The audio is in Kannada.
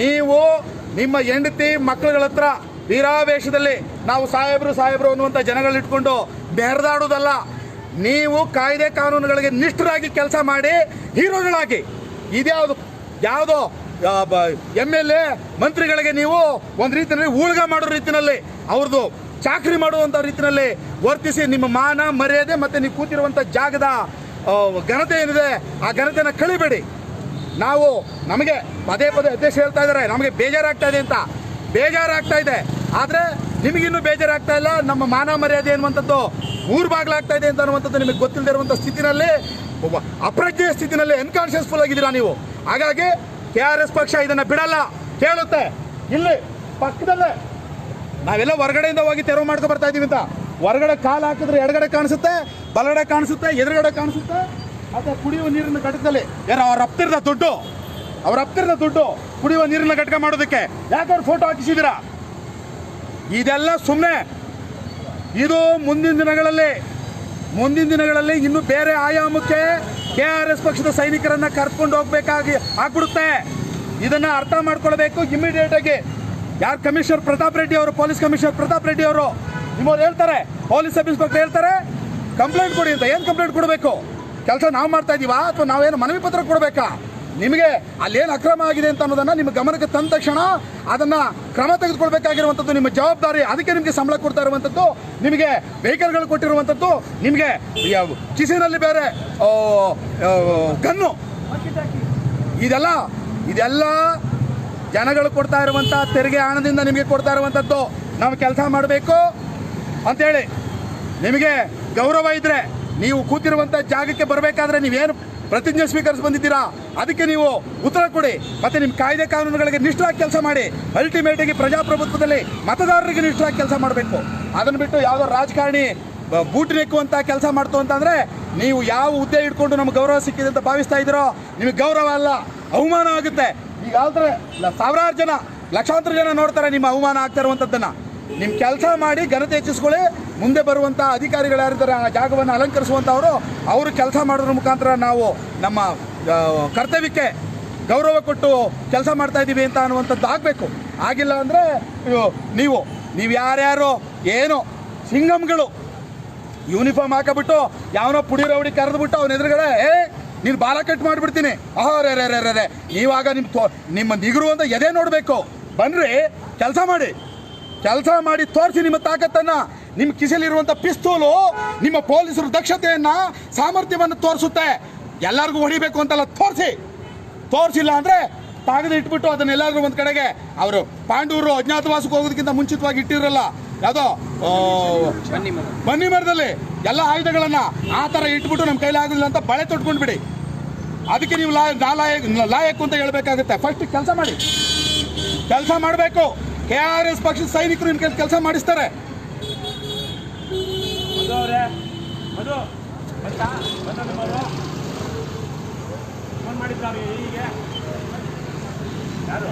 ನೀವು ನಿಮ್ಮ ಹೆಂಡತಿ ಮಕ್ಕಳುಗಳ ಹತ್ರ ವೀರಾವೇಶದಲ್ಲಿ ನಾವು ಸಾಹೇಬ್ರು ಸಾಹೇಬ್ರು ಅನ್ನುವಂಥ ಜನಗಳಿಟ್ಕೊಂಡು ಬೆರೆದಾಡೋದಲ್ಲ ನೀವು ಕಾಯ್ದೆ ಕಾನೂನುಗಳಿಗೆ ನಿಷ್ಠರಾಗಿ ಕೆಲಸ ಮಾಡಿ ಹೀರೋಗಳಾಗಿ. ಇದ್ಯಾವುದು, ಯಾವುದೋ ಎಂ ಎಲ್ ಎ ಮಂತ್ರಿಗಳಿಗೆ ನೀವು ಒಂದು ರೀತಿಯಲ್ಲಿ ಊಳ್ಗ ಮಾಡೋ ರೀತಿಯಲ್ಲಿ ಅವ್ರದ್ದು ಚಾಕ್ರಿ ಮಾಡುವಂಥ ರೀತಿಯಲ್ಲಿ ವರ್ತಿಸಿ ನಿಮ್ಮ ಮಾನ ಮರ್ಯಾದೆ ಮತ್ತು ನೀವು ಕೂತಿರುವಂಥ ಜಾಗದ ಘನತೆ ಏನಿದೆ, ಆ ಘನತೆಯನ್ನು ಕಳಿಬೇಡಿ. ನಾವು ನಮಗೆ ಪದೇ ಪದೇ ಅಧ್ಯಕ್ಷ ಹೇಳ್ತಾ ಇದ್ದಾರೆ. ನಮಗೆ ಬೇಜಾರಾಗ್ತಾ ಇದೆ ಅಂತ. ಬೇಜಾರಾಗ್ತಾ ಇದೆ. ಆದರೆ ನಿಮಗಿನ್ನೂ ಬೇಜಾರಾಗ್ತಾ ಇಲ್ಲ. ನಮ್ಮ ಮಾನ ಮರ್ಯಾದೆ ಅನ್ನುವಂಥದ್ದು ಊರು ಬಾಗ್ಲಾಗ್ತಾ ಇದೆ ಅಂತ ಅನ್ನುವಂಥದ್ದು ನಿಮಗೆ ಗೊತ್ತಿಲ್ಲದೆ ಇರುವಂಥ ಸ್ಥಿತಿನಲ್ಲಿ ಒಬ್ಬ ಅಪ್ರಜ್ಞೆಯ ಸ್ಥಿತಿನಲ್ಲಿ ಅನ್ಕಾನ್ಷಿಯಸ್ಫುಲ್ ಆಗಿದ್ದೀರಾ ನೀವು. ಹಾಗಾಗಿ ಕೆ ಆರ್ ಎಸ್ ಪಕ್ಷ ಇದನ್ನು ಬಿಡಲ್ಲ. ಕೇಳುತ್ತೆ. ಇಲ್ಲಿ ಪಕ್ಕದಲ್ಲೇ ನಾವೆಲ್ಲ ಹೊರಗಡೆಯಿಂದ ಹೋಗಿ ತೆರವು ಮಾಡ್ಕೊ ಬರ್ತಾ ಇದೀವಿ ಅಂತ. ಹೊರಗಡೆ ಕಾಲು ಹಾಕಿದ್ರೆ ಎಡಗಡೆ ಕಾಣಿಸುತ್ತೆ, ಬಲಗಡೆ ಕಾಣಿಸುತ್ತೆ, ಎದುರುಗಡೆ ಕಾಣಿಸುತ್ತೆ. ಮತ್ತೆ ಕುಡಿಯುವ ನೀರಿನ ಘಟಕದಲ್ಲಿ ಯಾರು ಅವ್ರ ಹತ್ತಿರದ ದುಡ್ಡು, ಅವ್ರ ಹತ್ತಿರದ ದುಡ್ಡು ಕುಡಿಯುವ ನೀರಿನ ಘಟಕ ಮಾಡೋದಕ್ಕೆ ಯಾಕೆ ಅವ್ರು ಫೋಟೋ ಹಾಕಿಸಿದಿರಾ? ಇದೆಲ್ಲ ಸುಮ್ಮನೆ ಇದು ಮುಂದಿನ ದಿನಗಳಲ್ಲಿ ಮುಂದಿನ ದಿನಗಳಲ್ಲಿ ಇನ್ನು ಬೇರೆ ಆಯಾಮಕ್ಕೆ ಕೆ ಆರ್ ಎಸ್ ಪಕ್ಷದ ಸೈನಿಕರನ್ನ ಕರ್ಕೊಂಡು ಹೋಗ್ಬೇಕಾಗಿ ಆಗ್ಬಿಡುತ್ತೆ. ಇದನ್ನ ಅರ್ಥ ಮಾಡ್ಕೊಳ್ಬೇಕು ಇಮಿಡಿಯೇಟ್ ಆಗಿ. ಯಾರು ಕಮಿಷನರ್ ಪ್ರತಾಪ್ ರೆಡ್ಡಿ ಅವರು ಪೊಲೀಸ್ ಕಮಿಷನರ್ ಪ್ರತಾಪ್ ರೆಡ್ಡಿ ಅವರು. ನಿಮ್ಮವ್ರು ಹೇಳ್ತಾರೆ ಪೊಲೀಸ್ ಸಬ್ ಇನ್ಸ್ಪೆಕ್ಟರ್ ಹೇಳ್ತಾರೆ ಕಂಪ್ಲೇಂಟ್ ಕೊಡಿ ಅಂತ. ಏನು ಕಂಪ್ಲೇಂಟ್ ಕೊಡಬೇಕು? ಕೆಲಸ ನಾವು ಮಾಡ್ತಾ ಇದೀವಾ? ಅಥವಾ ನಾವೇನು ಮನವಿ ಪತ್ರ ಕೊಡಬೇಕಾ? ನಿಮಗೆ ಅಲ್ಲೇನು ಅಕ್ರಮ ಆಗಿದೆ ಅಂತ ಅನ್ನೋದನ್ನ ನಿಮ್ಮ ಗಮನಕ್ಕೆ ತಂದ ತಕ್ಷಣ ಅದನ್ನ ಕ್ರಮ ತೆಗೆದುಕೊಳ್ಬೇಕಾಗಿರುವಂಥದ್ದು ನಿಮ್ಮ ಜವಾಬ್ದಾರಿ. ಅದಕ್ಕೆ ನಿಮಗೆ ಸಂಬಳ ಕೊಡ್ತಾ ಇರುವಂಥದ್ದು, ನಿಮಗೆ ವೆಹಿಕಲ್ಗಳು ಕೊಟ್ಟಿರುವಂಥದ್ದು, ನಿಮಗೆ ಚಿಸಿನಲ್ಲಿ ಬೇರೆ ಗನ್ನು. ಇದೆಲ್ಲ ಇದೆಲ್ಲ ಜನಗಳು ಕೊಡ್ತಾ ಇರುವಂಥ ತೆರಿಗೆ ಹಣದಿಂದ ನಿಮಗೆ ಕೊಡ್ತಾ ಇರುವಂಥದ್ದು. ನಾವು ಕೆಲಸ ಮಾಡಬೇಕು ಅಂತೇಳಿ ನಿಮಗೆ ಗೌರವ ಇದ್ರೆ ನೀವು ಕೂತಿರುವಂಥ ಜಾಗಕ್ಕೆ ಬರಬೇಕಾದ್ರೆ ನೀವೇನು ಪ್ರತಿಜ್ಞೆ ಸ್ವೀಕರಿಸಿ ಬಂದಿದ್ದೀರಾ? ಅದಕ್ಕೆ ನೀವು ಉತ್ತರ ಕೊಡಿ. ಮತ್ತೆ ನಿಮ್ಮ ಕಾಯ್ದೆ ಕಾನೂನುಗಳಿಗೆ ನಿಷ್ಠರಾಗಿ ಕೆಲಸ ಮಾಡಿ. ಅಲ್ಟಿಮೇಟ್ ಆಗಿ ಪ್ರಜಾಪ್ರಭುತ್ವದಲ್ಲಿ ಮತದಾರರಿಗೆ ನಿಷ್ಠರಾಗಿ ಕೆಲಸ ಮಾಡಬೇಕು. ಅದನ್ನು ಬಿಟ್ಟು ಯಾವುದೋ ರಾಜಕಾರಣಿ ಬೂಟ್ ನೆಕ್ಕುವಂತ ಕೆಲಸ ಮಾಡ್ತು ಅಂತಂದ್ರೆ ನೀವು ಯಾವ ಹುದ್ದೆ ಇಟ್ಕೊಂಡು ನಮ್ಗೆ ಗೌರವ ಸಿಕ್ಕಿದೆ ಅಂತ ಭಾವಿಸ್ತಾ ಇದ್ದೀರೋ ನಿಮಗೆ ಗೌರವ ಅಲ್ಲ, ಅವಮಾನ ಆಗುತ್ತೆ. ಈಗ ಆದ್ರೆ ಸಾವಿರಾರು ಜನ, ಲಕ್ಷಾಂತರ ಜನ ನೋಡ್ತಾರೆ ನಿಮ್ಮ ಅವಮಾನ ಆಗ್ತಾ ಇರುವಂಥದ್ದನ್ನ ನಿಮ್ಮ ಕೆಲಸ ಮಾಡಿ ಘನತೆ ಹೆಚ್ಚಿಸ್ಕೊಳ್ಳಿ. ಮುಂದೆ ಬರುವಂಥ ಅಧಿಕಾರಿಗಳು ಯಾರಿದ್ದಾರೆ, ಆ ಜಾಗವನ್ನು ಅಲಂಕರಿಸುವಂಥವರು ಅವರು ಕೆಲಸ ಮಾಡೋದ್ರ ಮುಖಾಂತರ ನಾವು ನಮ್ಮ ಕರ್ತವ್ಯಕ್ಕೆ ಗೌರವ ಕೊಟ್ಟು ಕೆಲಸ ಮಾಡ್ತಾ ಇದ್ದೀವಿ ಅಂತ ಅನ್ನುವಂಥದ್ದು ಆಗಬೇಕು. ಆಗಿಲ್ಲ ಅಂದರೆ ನೀವು ನೀವು ಯಾರ್ಯಾರು, ಏನು, ಸಿಂಗಮ್ಗಳು, ಯೂನಿಫಾರ್ಮ್ ಹಾಕಬಿಟ್ಟು, ಯಾವನೋ ಪುಡಿ ರೌಡಿ ಕರೆದ್ಬಿಟ್ಟು ಅವನ ಎದುರುಗಡೆ, ಏ, ನೀನು ಬಾಲ ಕಟ್ ಮಾಡಿಬಿಡ್ತೀನಿ. ಅಹೋ ರೇ ರೇ ರೇ ರೇ ನೀವಾಗ ನಿಮ್ಮ ನಿಮ್ಮ ನಿಗರು ಅಂತ ಎದೆ ನೋಡಬೇಕು. ಬನ್ನಿರಿ ಕೆಲಸ ಮಾಡಿ. ಕೆಲಸ ಮಾಡಿ ತೋರಿಸಿ ನಿಮ್ಮ ತಾಕತ್ತನ್ನ. ನಿಮ್ಮ ಕಿಸೆಲಿರುವಂಥ ಪಿಸ್ತೂಲು ನಿಮ್ಮ ಪೊಲೀಸರ ದಕ್ಷತೆಯನ್ನ, ಸಾಮರ್ಥ್ಯವನ್ನು ತೋರಿಸುತ್ತೆ. ಎಲ್ಲರಿಗೂ ಹೊಡಿಬೇಕು ಅಂತಲ್ಲ, ತೋರಿಸಿ. ತೋರಿಸಿಲ್ಲ ಅಂದ್ರೆ ತಾಗದ ಇಟ್ಬಿಟ್ಟು ಅದನ್ನ ಎಲ್ಲಾದ್ರೂ ಒಂದ್ ಕಡೆಗೆ ಅವರು ಪಾಂಡೂರು ಅಜ್ಞಾತವಾಸಕ್ಕೆ ಹೋಗೋದಕ್ಕಿಂತ ಮುಂಚಿತವಾಗಿ ಇಟ್ಟಿರಲ್ಲ. ಯಾವುದೋ ಬನ್ನಿ ಮರದಲ್ಲಿ ಎಲ್ಲ ಆಯುಧಗಳನ್ನ ಆ ತರ ಇಟ್ಬಿಟ್ಟು ನಮ್ಮ ಕೈಲಿ ಆಗುದಿಲ್ಲ ಅಂತ ಬಳೆ ತೊಟ್ಕೊಂಡ್ಬಿಡಿ. ಅದಕ್ಕೆ ನೀವು ಲಾ ಲಾಯಕ್ ಅಂತ ಹೇಳ್ಬೇಕಾಗುತ್ತೆ. ಫಸ್ಟ್ ಕೆಲಸ ಮಾಡಿ. ಕೆಲಸ ಮಾಡಬೇಕು. ಕೆ ಆರ್ ಎಸ್ ಪಕ್ಷದ ಸೈನಿಕರು ನಿಮ್ಗೆ ಕೆಲಸ ಮಾಡಿಸ್ತಾರೆ. ಹೀಗೆ ಯಾರು?